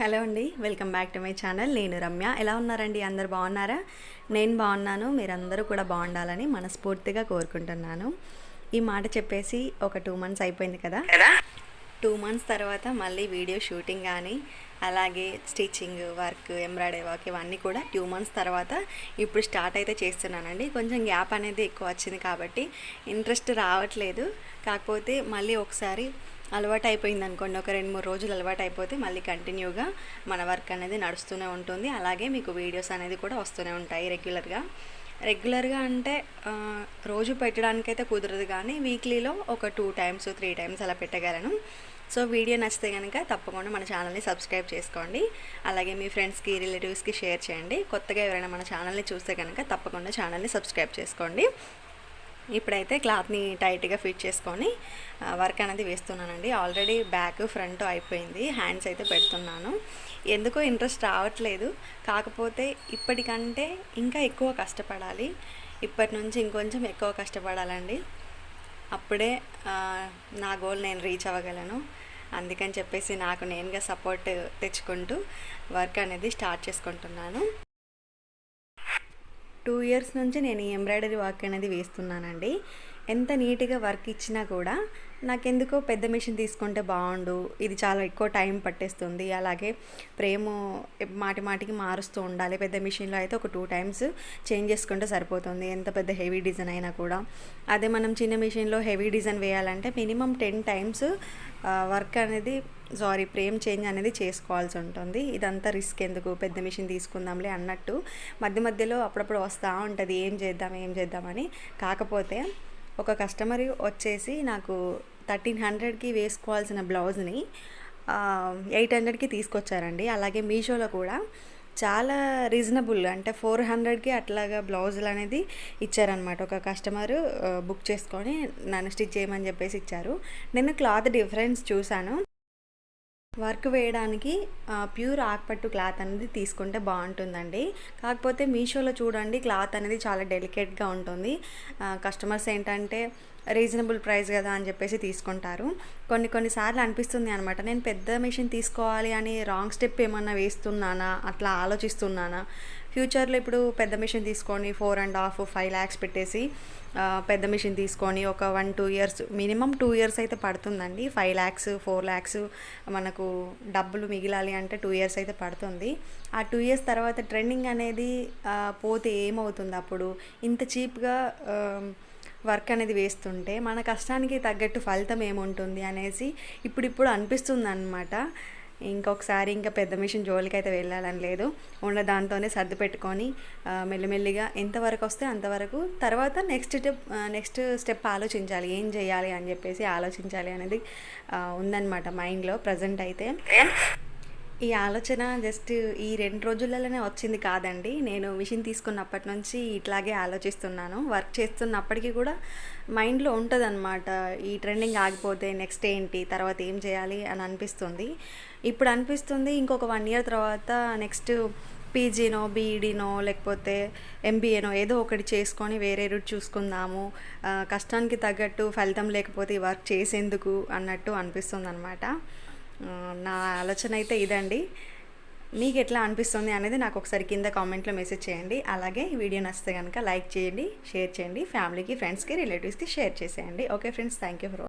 Hello అండి welcome back to my channel. నేను రమ్య. ఎలా ఉన్నారండి? అందరు బాగున్నారా? నేను బాగున్నాను. మీరందరూ కూడా బాగుండాలని మనస్ఫూర్తిగా కోరుకుంటున్నాను. ఈ మాట చెప్పేసి ఒక టూ మంత్స్ అయిపోయింది కదా? టూ మంత్స్ తర్వాత మళ్ళీ వీడియో షూటింగ్ కానీ అలాగే స్టిచ్చింగ్ వర్క్ ఎంబ్రాయిడరీ వర్క్ ఇవన్నీ కూడా టూ మంత్స్ తర్వాత ఇప్పుడు స్టార్ట్ అయితే చేస్తున్నానండి. కొంచెం గ్యాప్ అనేది ఎక్కువ వచ్చింది కాబట్టి ఇంట్రెస్ట్ రావట్లేదు. కాకపోతే మళ్ళీ ఒకసారి అలవాటు అయిపోయింది అనుకోండి ఒక రెండు మూడు రోజులు అలవాటు అయిపోతే మళ్ళీ కంటిన్యూగా మన వర్క్ అనేది నడుస్తూనే ఉంటుంది. అలాగే మీకు వీడియోస్ అనేది కూడా వస్తూనే ఉంటాయి రెగ్యులర్గా. రెగ్యులర్గా అంటే రోజు పెట్టడానికైతే కుదరదు కానీ వీక్లీలో ఒక టూ టైమ్స్ త్రీ టైమ్స్ అలా పెట్టగలను. సో వీడియో నచ్చితే కనుక తప్పకుండా మన ఛానల్ని సబ్స్క్రైబ్ చేసుకోండి. అలాగే మీ ఫ్రెండ్స్కి రిలేటివ్స్కి షేర్ చేయండి. కొత్తగా ఎవరైనా మన ఛానల్ని చూస్తే కనుక తప్పకుండా ఛానల్ని సబ్స్క్రైబ్ చేసుకోండి. ఇప్పుడైతే క్లాత్ని టైట్గా ఫిట్ చేసుకొని వర్క్ అనేది వేస్తున్నానండి. ఆల్రెడీ బ్యాక్ ఫ్రంట్ అయిపోయింది. హ్యాండ్స్ అయితే పెడుతున్నాను. ఎందుకో ఇంట్రెస్ట్ రావట్లేదు. కాకపోతే ఇప్పటికంటే ఇంకా ఎక్కువ కష్టపడాలి. ఇప్పటి నుంచి ఇంకొంచెం ఎక్కువ కష్టపడాలండి. అప్పుడే నా గోల్ నేను రీచ్ అవ్వగలను. అందుకని చెప్పేసి నాకు నేనుగా సపోర్ట్ తెచ్చుకుంటూ వర్క్ అనేది స్టార్ట్ చేసుకుంటున్నాను. టూ ఇయర్స్ నుంచి నేను ఈ ఎంబ్రాయిడరీ వర్క్ అనేది వేస్తున్నానండి. ఎంత నీట్గా వర్క్ ఇచ్చినా కూడా నాకెందుకో పెద్ద మిషన్ తీసుకుంటే బాగుండు. ఇది చాలా ఎక్కువ టైం పట్టేస్తుంది. అలాగే ప్రేమ మాటి మాటికి మారుస్తూ ఉండాలి. పెద్ద మిషన్లో అయితే ఒక టూ టైమ్స్ చేంజ్ చేసుకుంటే సరిపోతుంది. ఎంత పెద్ద హెవీ డిజైన్ అయినా కూడా. అదే మనం చిన్న మిషన్లో హెవీ డిజైన్ వేయాలంటే మినిమం టెన్ టైమ్స్ వర్క్ అనేది సారీ ప్రేమ్ చేంజ్ అనేది చేసుకోవాల్సి ఉంటుంది. ఇదంతా రిస్క్ ఎందుకు? పెద్ద మిషన్ తీసుకుందాంలే అన్నట్టు. మధ్య మధ్యలో అప్పుడప్పుడు వస్తూ ఉంటుంది. ఏం చేద్దాం ఏం చేద్దామని కాకపోతే ఒక కస్టమర్ వచ్చేసి నాకు థర్టీన్ హండ్రెడ్కి వేసుకోవాల్సిన బ్లౌజ్ని ఎయిట్ హండ్రెడ్కి తీసుకొచ్చారండి. అలాగే మీషోలో కూడా చాలా రీజనబుల్ అంటే ఫోర్ హండ్రెడ్కి అట్లాగా బ్లౌజులు అనేది ఇచ్చారనమాట ఒక కస్టమర్ బుక్ చేసుకొని నన్ను స్టిచ్ చేయమని చెప్పేసి ఇచ్చారు. నేను క్లాత్ డిఫరెన్స్ చూశాను. వర్క్ వేయడానికి ప్యూర్ ఆకుపట్టు క్లాత్ అనేది తీసుకుంటే బాగుంటుందండి. కాకపోతే మీషోలో చూడండి క్లాత్ అనేది చాలా డెలికేట్గా ఉంటుంది. కస్టమర్స్ ఏంటంటే రీజనబుల్ ప్రైస్ కదా అని చెప్పేసి తీసుకుంటారు. కొన్ని కొన్నిసార్లు అనిపిస్తుంది అనమాట నేను పెద్ద మిషన్ తీసుకోవాలి అని రాంగ్ స్టెప్ ఏమన్నా వేస్తున్నానా అట్లా ఆలోచిస్తున్నానా ఫ్యూచర్లో ఇప్పుడు పెద్ద మిషన్ తీసుకొని four and half five lakhs పెట్టేసి పెద్ద మిషన్ తీసుకొని ఒక one two years minimum two years అయితే పడుతుందండి. ఫైవ్ ల్యాక్స్ ఫోర్ ల్యాక్స్ మనకు డబ్బులు మిగిలాలి అంటే టూ ఇయర్స్ అయితే పడుతుంది. ఆ టూ ఇయర్స్ తర్వాత ట్రెండింగ్ అనేది పోతే ఏమవుతుంది అప్పుడు? ఇంత చీప్గా వర్క్ అనేది వేస్తుంటే మన కష్టానికి తగ్గట్టు ఫలితం ఏముంటుంది అనేసి ఇప్పుడిప్పుడు అనిపిస్తుంది అనమాట ఇంకొకసారి ఇంకా పెద్ద మిషన్ జోలికి అయితే వెళ్ళాలని లేదు. ఉన్న దాంతోనే సర్ది పెట్టుకొని మెల్లిమెల్లిగా ఎంతవరకు వస్తే అంతవరకు తర్వాత నెక్స్ట్ స్టెప్ నెక్స్ట్ స్టెప్ ఆలోచించాలి. ఏం చేయాలి అని చెప్పేసి ఆలోచించాలి అనేది ఉందన్నమాట మైండ్లో ప్రజెంట్ అయితే. ఈ ఆలోచన జస్ట్ ఈ రెండు రోజులలోనే వచ్చింది కాదండి. నేను మిషన్ తీసుకున్నప్పటి నుంచి ఇట్లాగే ఆలోచిస్తున్నాను. వర్క్ చేస్తున్నప్పటికీ కూడా మైండ్లో ఉంటుందన్నమాట. ఈ ట్రెండింగ్ ఆగిపోతే నెక్స్ట్ ఏంటి? తర్వాత ఏం చేయాలి? అని అనిపిస్తుంది. ఇప్పుడు అనిపిస్తుంది ఇంకొక వన్ ఇయర్ తర్వాత నెక్స్ట్ పీజీనో బీఈడీనో లేకపోతే ఎంబీఏనో ఏదో ఒకటి చేసుకొని వేరే రూట్ చూసుకుందాము. కష్టానికి తగ్గట్టు ఫలితం లేకపోతే వర్క్ చేసేందుకు అన్నట్టు అనిపిస్తుంది అనమాట నా ఆలోచన అయితే ఇదండి. మీకు ఎట్లా అనిపిస్తుంది అనేది నాకు ఒకసారి కింద కామెంట్లో మెసేజ్ చేయండి. అలాగే ఈ వీడియో నచ్చితే కనుక లైక్ చేయండి షేర్ చేయండి ఫ్యామిలీకి ఫ్రెండ్స్కి రిలేటివ్స్కి షేర్ చేసేయండి. Okay friends thank you for